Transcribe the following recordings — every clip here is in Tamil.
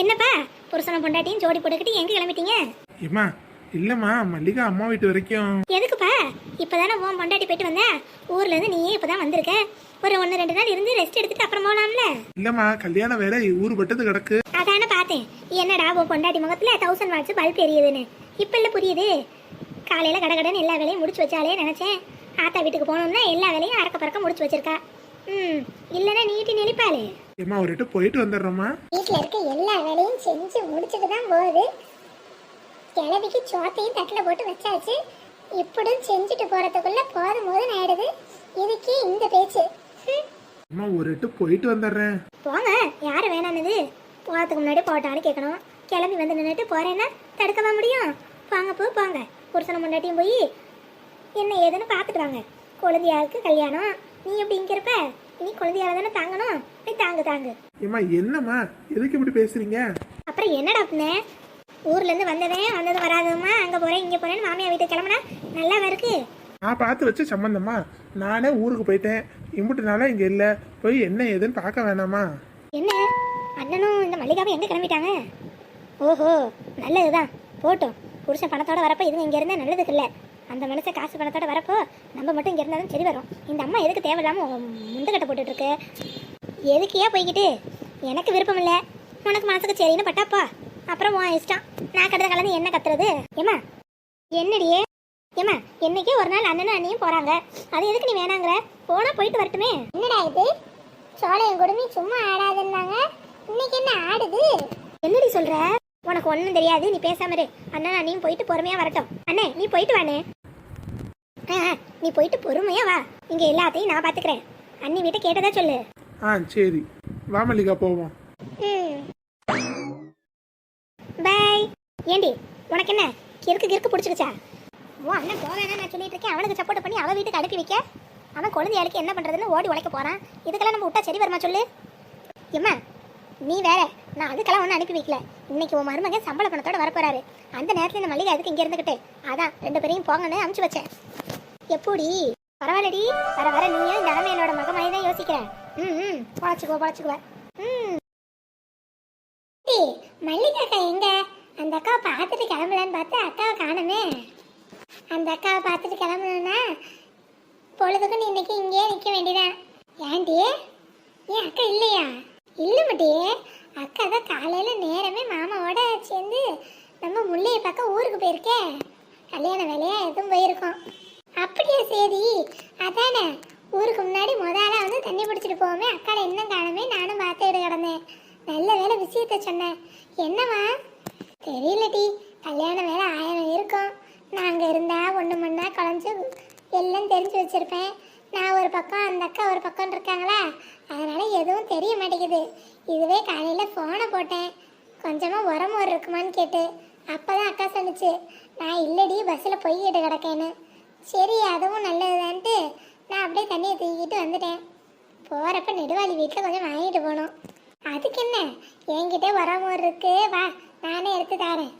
என்னப்பா? புருஷனை பொண்டாட்டியும் ஜோடி போட்டுக்கிட்டு எங்க கிளம்பிட்டீங்க? ஏம்மா இல்லைம்மா மல்லிகா அம்மா வீட்டு வரைக்கும். எதுக்குப்பா? இப்பதானே உன் பொண்டாட்டி போயிட்டு வந்த? ஊர்ல இருந்து நீயே இப்பதான் வந்திருக்க. ஒரு ஒன்று ரெண்டு நாள் இருந்து ரெஸ்ட் எடுத்துட்டு அப்புறம் போகலாம்ல இல்லைம்மா கல்யாண வேலை ஊர் பட்டது கிடக்கு. அதானே பார்த்தேன். என்னடா உன் பொண்டாட்டி முகத்துல தௌசண்ட் வாட்ஸ் பல்ப் எரியுதுன்னு. இப்ப இல்ல புரியுது. காலையில கடகடன்னு எல்லா வேலையும் முடிச்சு வச்சாலே நினைச்சேன். ஆத்தா வீட்டுக்கு போனோம்னா எல்லா வேலையும் அறக்க பறக்க முடிச்சு வச்சிருக்கா. ம் இல்லைன்னா நீட்டி நெளிப்பாளே. ஏம்மா ஒருட்டு போயிட்டு வந்துடுறோம்மா. வீட்டில் இருக்க எல்லா வேலையும் செஞ்சு முடிச்சுட்டு தான் போகுது. கிளவிக்கு சோத்தையும் தட்டில் போட்டு வச்சாச்சு. இப்படியும் செஞ்சுட்டு போகிறதுக்குள்ள போதும் போதும் ஆயிடுது. இதுக்கே இந்த பேச்சு. அம்மா ஒருட்டு போயிட்டு வந்துடுறேன். போங்க. யாரு வேணானது? போகிறதுக்கு முன்னாடி போட்டான்னு கேட்கணும் கிளம்பி வந்து நின்றுட்டு போகிறேன்னா தடுக்கவா முடியும்? போங்க போ போங்க. புருஷனை முன்னாட்டியும் போய் என்ன ஏதுன்னு பார்த்துட்டு வாங்க. குழந்தையாருக்கு கல்யாணம். நீ எப்படி இங்கே இருப்ப? நீ குழந்தையால தானே தாங்கணும்? போய் தாங்கு தாங்கு. ஏம்மா என்னம்மா? எதுக்கு இப்படி பேசுறீங்க? அப்புறம் என்னடா பின்ன? ஊர்ல இருந்து வந்தவன் வந்தது வராதவமா அங்க போறேன் இங்க போறேன்னு மாமியார் வீட்டுக்கு கிளம்புனா நல்லா இருக்கு? நான் பார்த்து வச்ச சம்பந்தம்மா நானே ஊருக்கு போயிட்டேன். இம்புட்டு நாளா இங்க இல்ல. போய் என்ன ஏதுன்னு பார்க்க வேணாமா? என்ன? அண்ணனும் இந்த மல்லிகாவும் எங்க கிளம்பிட்டாங்க? ஓஹோ நல்லதுதான். போட்டும். புருஷன் பணத்தோட வரப்போ இதுங்க இங்க இருந்தா நல்லதுக்கு இல்ல. அந்த மனுஷன் காசு பணத்தோட வரப்போ நம்ம மட்டும் இங்க இருந்தாலும் சரி வரும். இந்த அம்மா எதுக்கு தேவையில்லாம முண்டக்கட்டை போட்டுட்டு இருக்கு? எதுக்கியா போய்கிட்டு எனக்கு விருப்பம் இல்ல. உனக்கு மனசுக்கு சரின்னு பட்டாப்பா. அப்புறம் உன் இஷ்டம். நான் கடுத கலந்து என்ன கத்துறது? ஏமா என்னடியே? ஏமா என்னைக்கே ஒரு நாள் அண்ணனும் அண்ணியும் போறாங்க. அது எதுக்கு நீ வேணாங்கிற? போனா போயிட்டு வரட்டுமே. என்னடா இது? சோழையன் கொடுமை சும்மா ஆடாதுன்னாங்க? இன்னைக்கு என்ன ஆடுது? என்னடி சொல்ற? உனக்கு ஒண்ணும் தெரியாது. நீ பேசாம இரு. அண்ணன் அண்ணியும் போயிட்டு பொறுமையா வரட்டும். அண்ணே நீ போயிட்டு வானே நீ போயிட்டு பொறுமையா வா. இங்க எல்லாத்தையும் நான் பாத்துக்கிறேன். அண்ணி வீட்டை கேட்டதா சொல்லு. ஆ சரி. வா மல்லிகா போவோம். பாய். ஏண்டி உனக்கு என்ன? கிறுக்கு கிறுக்கு பிடிச்சிருச்சா ஓ அண்ணன் போவேனா நான் சொல்லிட்டு இருக்கேன். அவனுக்கு சப்போர்ட் பண்ணி அவன் வீட்டுக்கு அனுப்பி வைக்க. அவன் குழந்தையாளுக்கு என்ன பண்றதுன்னு ஓடி உழைக்க போறான். இதுக்கெல்லாம் நம்ம விட்டா சரி வருமா சொல்லு? எம்மா நீ வேற. நான் அதுக்கெல்லாம் ஒன்றும் அனுப்பி வைக்கல. இன்னைக்கு உன் மருமகன் சம்பள பணத்தோட வரப்போறாரு. அந்த நேரத்துல இந்த மல்லிகை அதுக்கு இங்க இருந்துகிட்டு? அதான் ரெண்டு பேரையும் போங்கன்னு அனுப்பிச்சு வச்சேன். எப்படி? பரவாயில்லடி. வர வர நீயும் இந்த அலமையனோட மக தான் யோசிக்கிறேன். ம் ம் பொழைச்சிக்குவ பொழைச்சிக்குவ. ம். மல்லிகா அக்கா எங்க? அந்த அக்காவை பார்த்துட்டு கிளம்பலான்னு பார்த்து அக்காவை காணுமே. அந்த அக்காவை பார்த்துட்டு கிளம்பணும்னா பொழுதுக்கு நீ இன்னைக்கு இங்கேயே நிற்க வேண்டியதான் ஏன்டி? ஏன் அக்கா இல்லையா? இல்லை மட்டியே அக்கா தான் காலையில் நேரமே மாமாவோட சேர்ந்து நம்ம முள்ளையை பார்க்க ஊருக்கு போயிருக்கேன் கல்யாண வேலையாக எதுவும் போயிருக்கோம். அப்படியா சரி அதானே. ஊருக்கு முன்னாடி முதல்ல வந்து தண்ணி பிடிச்சிட்டு போவோமே அக்கால இன்னும் காணுமே நானும் பார்த்துக்கிட்டு கிடந்தேன். நல்ல வேலை விஷயத்த சொன்னேன். என்னவா? தெரியலடி கல்யாண வேலை ஆயிரம் இருக்கும். நாங்கள் இருந்தா ஒன்று மண்ணா குழஞ்சி எல்லாம் தெரிஞ்சு வச்சிருப்பேன். நான் ஒரு பக்கம் அந்த அக்கா ஒரு பக்கம் இருக்காங்களா? அதனால் எதுவும் தெரிய மாட்டேங்குது. இதுவே காலையில் ஃபோனை போட்டேன். கொஞ்சமாக உரம் ஒரு இருக்குமான்னு கேட்டு அப்பதான் அக்கா சொன்னிச்சு நான் இல்லடி பஸ்ஸில் போய்கிட்டு கிடக்கேன்னு. சரி அதுவும் நல்லதுதான்ட்டு. நான் அப்படியே தண்ணியை தூக்கிட்டு வந்துட்டேன். போகிறப்ப நெடுவாளி வீட்டில் கொஞ்சம் வாங்கிட்டு போகணும் அதுக்கு என்ன? என்கிட்ட உரமோர் இருக்கு. வா நானே எடுத்து தரேன்.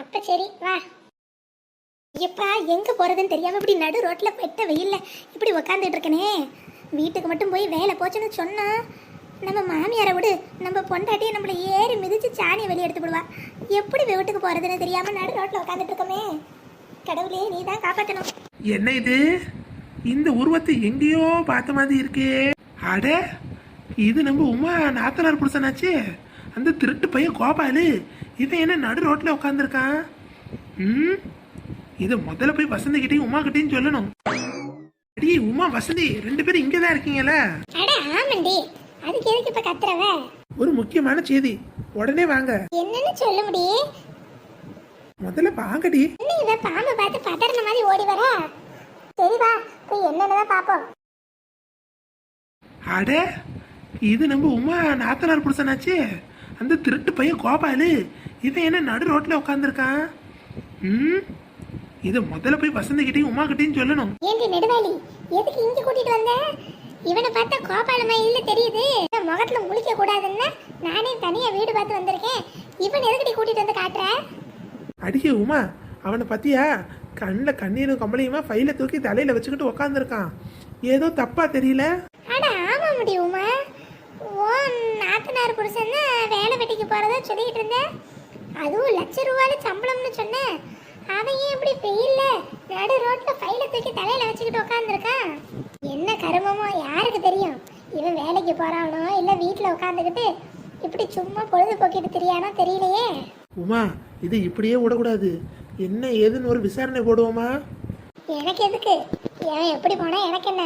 அப்போ சரி வா. எப்பா எங்க போறதுன்னு தெரியாம இப்படி நடு ரோட்ல பெட்ட வெயில்ல இப்படி உக்காந்துட்டு இருக்கனே. வீட்டுக்கு மட்டும் போய் வேலை போச்சுன்னு சொன்னா நம்ம மாமியாரை விடு. நம்ம பொண்டாட்டியை நம்மளை ஏறி மிதிச்சு சாணியை வெளியே எடுத்து விடுவா எப்படி வீட்டுக்கு போறதுன்னு தெரியாம நடு ரோட்ல உட்காந்துட்டு இருக்கோமே. கடவுளே நீ தான் காப்பாற்றணும் என்ன இது? இந்த உருவத்தை எங்கேயோ பார்த்த மாதிரி இருக்கே. அட இது நம்ம உமா நாத்தனார் புருஷனாச்சே. அந்த திருட்டு பையன் கோபாலு. இவன் என்ன நடு ரோட்ல உட்காந்துருக்கான் ம்? இதை முதல்ல போய் வசந்தி கிட்டையும் உமா கிட்டையும் சொல்லணும். அடி உமா வசந்தி ரெண்டு பேரும் இங்கே தான் இருக்கீங்களா அட ஆமண்டி. அதுக்கு எதுக்கு இப்ப கத்துறவ? ஒரு முக்கியமான செய்தி. உடனே வாங்க. என்னன்னு சொல்ல முடியே? முதல்ல வாங்கடி. என்ன இவ பாம்பு பார்த்து பதறின மாதிரி ஓடி வரா? சரி வா போய் என்னன்னு பாப்போம் அட இது நம்ம உமா நாத்தனார் புருஷனாச்சே. அந்த திருட்டு பையன் கோபாலு. இவன் என்ன நடு ரோட்ல உட்காந்துருக்கான் ம்? இதை முதல்ல போய் வசந்தி கிட்டையும் உமா கிட்டையும் சொல்லணும். ஏண்டி நெடுவாளி எதுக்கு இங்க கூட்டிட்டு வந்த? இவனை பார்த்தா கோபாலமா இல்ல தெரியுது. இவன் முகத்துல முழிக்க கூடாதுன்னா நானே தனியா வீடு பார்த்து வந்திருக்கேன். இவன் எதுக்கடி கூட்டிட்டு வந்து காட்டுற? அடியே உமா அவனை பத்தியா? கண்ணில் கண்ணீரும் கம்பளையுமா ஃபைலை தூக்கி தலையில் வச்சுக்கிட்டு உட்காந்துருக்கான் ஏதோ தப்பா தெரியல? அட ஆமா முடியுமா ஓ நாத்தனார் புருஷன் வேலை வெட்டிக்கு போறதா சொல்லிட்டு இருந்தேன் அதுவும் லட்ச ரூபாய் சம்பளம்னு சொன்னேன் அவன் ஏன் இப்படி வெயில்ல நடு ரோட்ல ஃபைலை தூக்கி தலையில வச்சுக்கிட்டு உட்காந்துருக்கான் என்ன கருமமோ யாருக்கு தெரியும்? இவன் வேலைக்கு போறானோ இல்ல வீட்டில் உட்காந்துக்கிட்டு இப்படி சும்மா பொழுது போக்கிட்டு தெரியானோ தெரியலையே. உமா இது இப்படியே விடக்கூடாது. என்ன ஏதுன்னு ஒரு விசாரணை போடுவோமா? எனக்கு எதுக்கு? ஏன் எப்படி போனா எனக்கு என்ன?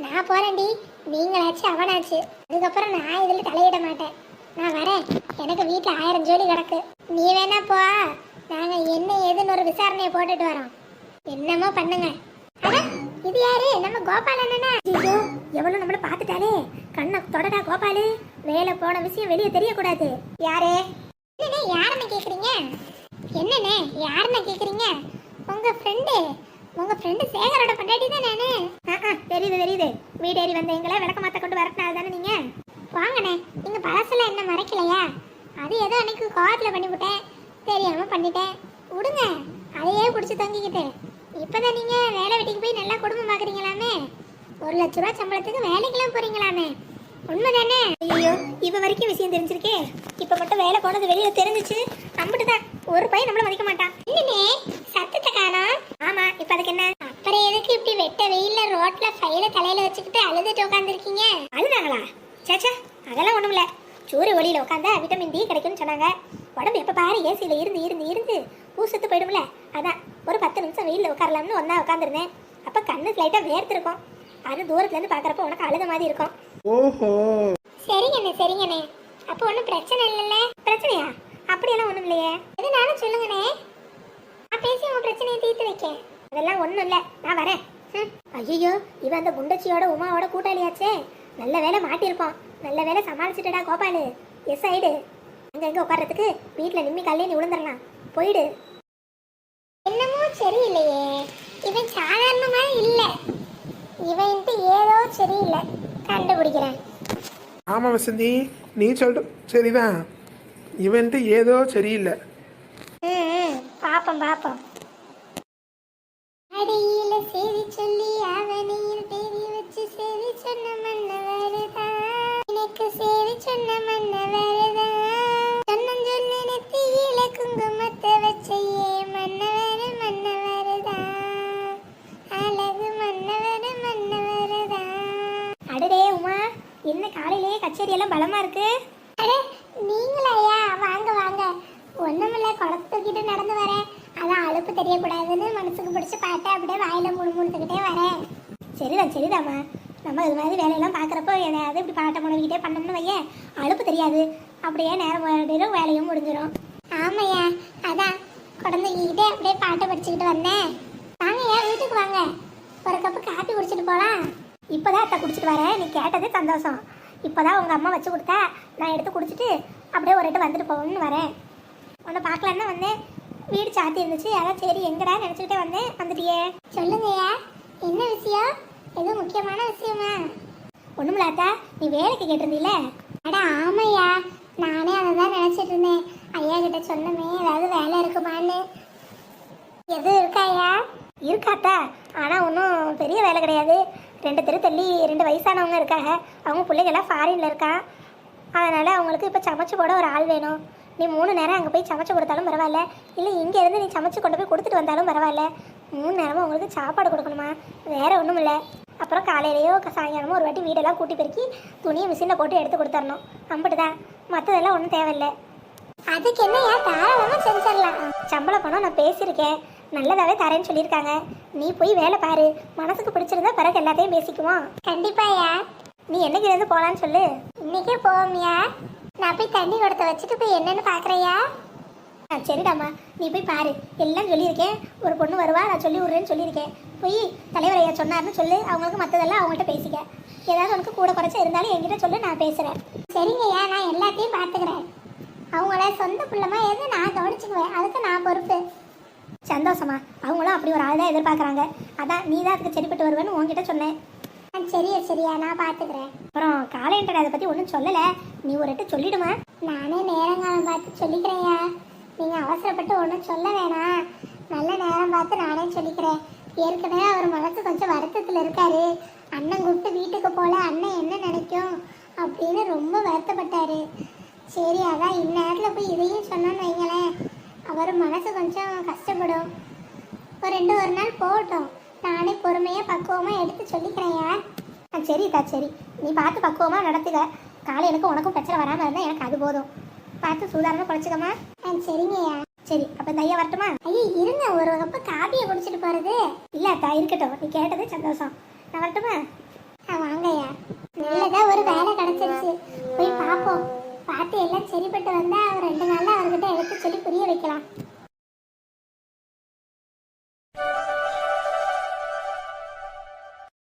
நான் போறேன்டி. நீங்களாச்சு அவனாச்சு. அதுக்கப்புறம் நான் இதுல தலையிட மாட்டேன். நான் வரேன். எனக்கு வீட்டுல ஆயிரம் ஜோடி கிடக்கு. நீ வேணா போ. நாங்க என்ன ஏதுன்னு ஒரு விசாரணையை போட்டுட்டு வரோம். என்னமோ பண்ணுங்க. அட, இது யாரு? நம்ம கோபால் அண்ணனா? ஐயோ எவ்வளவு நம்மள பாத்துட்டாலே கண்ணை தொடடா கோபாலு. வேலை போன விஷயம் வெளியே தெரியக்கூடாது. யாரு? என்னண்ணே யாருன்னு கேக்குறீங்க? என்னண்ணே யாருன்னு கேக்குறீங்க? உங்க ஃப்ரெண்டு உங்க ஃப்ரெண்டு சேகரோட பொண்டாட்டி தான் நானு தெரியுது தெரியுது. வீடு ஏறி வந்த எங்களை விளக்க மாத்த கொண்டு வரட்டினா தானே நீங்க? வாங்கண்ணே நீங்க பழசுல என்ன மறைக்கலையா? அது ஏதோ அன்னைக்கு கோவத்துல பண்ணிவிட்டேன் தெரியாம பண்ணிட்டேன். விடுங்க அதையே குடிச்சு தங்கிக்கிட்டு. இப்பதான் நீங்க வேலை வெட்டிக்கு போய் நல்லா குடும்பம் பாக்குறீங்களாமே? ஒரு லட்ச ரூபாய் சம்பளத்துக்கு வேலைக்கெல்லாம் போறீங்களாமே? உண்மைதானே? ஐயோ இவ வரைக்கும் விஷயம் தெரிஞ்சிருக்கே. இப்ப மட்டும் வேலை போனது வெளியில தெரிஞ்சுச்சு. நம்பிட்டுதான். ஒரு பையன் நம்மள மதிக்க மாட்டான். என்னனே சத்தத்தை காணா? ஆமா இப்ப அதுக்கு என்ன? அப்புறம் எதுக்கு இப்படி வெட்ட வெயில ரோட்ல ஃபைல தலையில வச்சுக்கிட்டு அழுதுட்டு உட்காந்துருக்கீங்க அழுதாங்களா? சேச்சா அதெல்லாம் ஒண்ணும் இல்ல. சூரிய ஒளியில உட்காந்தா விட்டமின் டி கிடைக்கும்னு சொன்னாங்க. உடம்பு எப்ப பாரு ஏசியில இருந்து இருந்து இருந்து. பூசத்து போயிடும்ல. அதான் ஒரு பத்து நிமிஷம் வெயில உட்காரலாம்னு ஒன்னா உட்காந்துருந்தேன் அப்ப கண்ணு லைட்டா வேர்த்திருக்கும். அது தூரத்துல இருந்து பாக்குறப்ப உனக்கு அழுத மாதிரி இருக்கும். ஓஹோ. சரிங்கண்ணே சரிங்கண்ணே. அப்போ ஒன்றும் பிரச்சனை இல்லைல்ல? பிரச்சனையா? அப்படியெல்லாம் ஒன்றும் இல்லையே. எதுனாலும் சொல்லுங்கண்ணே. நான் பேசி உன் பிரச்சனையை தீர்த்து வைக்கேன். அதெல்லாம் ஒன்றும் இல்லை. நான் வரேன். ஐயோ இவன் அந்த குண்டச்சியோட உமாவோட கூட்டாளியாச்சே. நல்ல வேலை மாட்டியிருப்பான். நல்ல வேலை சமாளிச்சுட்டடா கோபாலு. எஸ் ஆயிடு அங்க எங்க உட்கார்றதுக்கு வீட்டில் நிம்மி கல்லே நீ விழுந்துடலாம் போயிடு. என்னமோ சரியில்லையே. இவன் சாதாரணமா இல்லை. இவன்ட்டு ஏதோ சரியில்லை. கண்டுபிடிக்கிறேன். ஆமா வசந்தி. நீ சொல்ற சரிதான் இவன்ட்டு ஏதோ சரியில்லை. ம், பாப்போம் பாப்போம். கச்சேரி எல்லாம் பலமா இருக்கு? அட நீங்களாயா வாங்க வாங்க. ஒண்ணுமில்ல குளத்து தூக்கிட்டு நடந்து வரேன். அதான் அலுப்பு தெரியக்கூடாதுன்னு மனசுக்கு பிடிச்ச பாட்டை அப்படியே வாயில முழு முழுத்துக்கிட்டே வரேன். சரிதான் சரிதாம்மா நம்ம இது மாதிரி வேலையெல்லாம் பார்க்குறப்போ எதையாவது இப்படி பாட்டை முழுகிட்டே பண்ணோம்னு வையேன் அலுப்பு தெரியாது. அப்படியே நேரம் போயிடும் வேலையும் முடிஞ்சிடும். ஆமையா அதான். குழந்தைகிட்டே அப்படியே பாட்டை படிச்சுக்கிட்டு வந்தேன். வாங்கய்யா வீட்டுக்கு வாங்க. ஒரு கப்பு காப்பி குடிச்சிட்டு போகலாம் இப்போதான் அத்தை குடிச்சிட்டு வரேன். நீ கேட்டது சந்தோஷம். இப்போதான் உங்கள் அம்மா வச்சு கொடுத்தா நான் எடுத்து குடிச்சிட்டு அப்படியே ஒரு ரெட்டு வந்துட்டு போகணும்னு வரேன். உன்னை பார்க்கலான்னு வந்தேன் வீடு சாத்தி இருந்துச்சு. அதான் சரி எங்கடா நினச்சிக்கிட்டே வந்தேன் வந்துட்டியே. சொல்லுங்கய்யா என்ன விஷயம்? எதுவும் முக்கியமான விஷயமா? ஒண்ணுமில்லாத்தா நீ வேலைக்கு கேட்டிருந்தீல அட ஆமையா நானே அதை தான் நினச்சிட்டு இருந்தேன். ஐயா கிட்ட சொன்னமே ஏதாவது வேலை இருக்குமான்னு. எதுவும் இருக்காயா இருக்காத்தா ஆனால் ஒன்றும் பெரிய வேலை கிடையாது. ரெண்டு தெரு தள்ளி ரெண்டு வயசானவங்க இருக்காங்க. அவங்க பிள்ளைங்கெல்லாம் ஃபாரின்ல இருக்கான் அதனால் அவங்களுக்கு இப்போ சமைச்சு போட ஒரு ஆள் வேணும். நீ மூணு நேரம் அங்கே போய் சமைச்சு கொடுத்தாலும் பரவாயில்ல. இல்லை இங்கேருந்து நீ சமைச்சு கொண்டு போய் கொடுத்துட்டு வந்தாலும் பரவாயில்ல. மூணு நேரமும் உங்களுக்கு சாப்பாடு கொடுக்கணுமா? வேற ஒன்றும் இல்லை. அப்புறம் காலையிலையோ சாயங்காலமோ ஒரு வாட்டி வீடெல்லாம் கூட்டி பெருக்கி துணியை மிஷினில் போட்டு எடுத்து கொடுத்துடணும். அம்பிட்டு தான் மற்றதெல்லாம் ஒன்றும் தேவையில்லை. அதுக்கு என்னையா தாராளமாக செஞ்சிடலாம். சம்பள பணம் நான் பேசியிருக்கேன். நல்லதாவே தரேன்னு சொல்லியிருக்காங்க. நீ போய் வேலை பாரு. மனசுக்கு பிடிச்சிருந்தா பிறகு எல்லாத்தையும் பேசிக்குவோம். கண்டிப்பாயா நீ என்னைக்கு இருந்து போலான்னு சொல்லு. இன்னைக்கே போவோம்யா நான் போய் தண்ணி கொடுத்த வச்சுட்டு போய் என்னன்னு பார்க்குறையா ஆ சரிடாம்மா. நீ போய் பாரு. எல்லாம் சொல்லியிருக்கேன். ஒரு பொண்ணு வருவா நான் சொல்லி விட்றேன்னு சொல்லியிருக்கேன். போய் தலைவர் ஐயா சொன்னார்னு சொல்லு. அவங்களுக்கு மற்றதெல்லாம் அவங்கள்ட்ட பேசிக்க. ஏதாவது உனக்கு கூட குறைச்சா இருந்தாலும் என்கிட்ட சொல்லு நான் பேசுகிறேன் சரிங்கய்யா நான் எல்லாத்தையும் பார்த்துக்கிறேன் அவங்கள சொந்த பிள்ளைமா எது நான் கவனிச்சுக்குவேன். அதுக்கு நான் பொறுப்பு. சந்தோஷமா? அவங்களும் அப்படி ஒரு ஆள் தான் எதிர்பார்க்குறாங்க. அதான் நீ தான் அதுக்கு சரிப்பட்டு வருவேன்னு உங்ககிட்ட சொன்னேன். ஆ, சரியா சரியா நான் பார்த்துக்கிறேன் அப்புறம் காலையன்டர் அதை பற்றி ஒன்றும் சொல்லலை. நீ ஒரு எட்டு சொல்லிடுமா? நானே நேரங்காலம் பார்த்து சொல்லிக்கிறேன்யா. நீங்கள் அவசரப்பட்டு ஒன்றும் சொல்ல வேணாம். நல்ல நேரம் பார்த்து நானே சொல்லிக்கிறேன். ஏற்கனவே அவர் மனசு கொஞ்சம் வருத்தத்தில் இருக்காரு. அண்ணன் கூப்பிட்டு வீட்டுக்கு போல அண்ணன் என்ன நினைக்கும் அப்படின்னு ரொம்ப வருத்தப்பட்டாரு. சரி அதான் இந்நேரத்தில் போய் இதையும் சொன்னோன்னு வைங்களேன். அவர் மனசு கொஞ்சம் கஷ்டப்படும். ஒரு ரெண்டு ஒரு நாள் போகட்டும். நானே பொறுமையாக பக்குவமாக எடுத்து சொல்லிக்கிறேன்யா ஆ சரிதா சரி. நீ பார்த்து பக்குவமாக நடத்துக்க காலையிலுக்கு உனக்கும் பிரச்சனை வராமல் இருந்தால் எனக்கு அது போதும். பார்த்து சூதாரமாக குறைச்சிக்கமா ஆ சரிங்கய்யா சரி அப்போ தையா வரட்டுமா? ஐயா இருங்க. ஒரு கப்பு காபியை குடிச்சிட்டு போகிறது இல்லை அத்தா இருக்கட்டும். நீ கேட்டது சந்தோஷம். நான் வரட்டுமா? ஆ வாங்கய்யா நல்லதா ஒரு வேலை கிடச்சிருச்சு. போய் பார்ப்போம். பார்த்து எல்லாம் சரிப்பட்டு வந்தால் ஒரு ரெண்டு நாளில் அவர்கிட்ட எடுத்து சொல்லி புரிய வைக்கலாம்.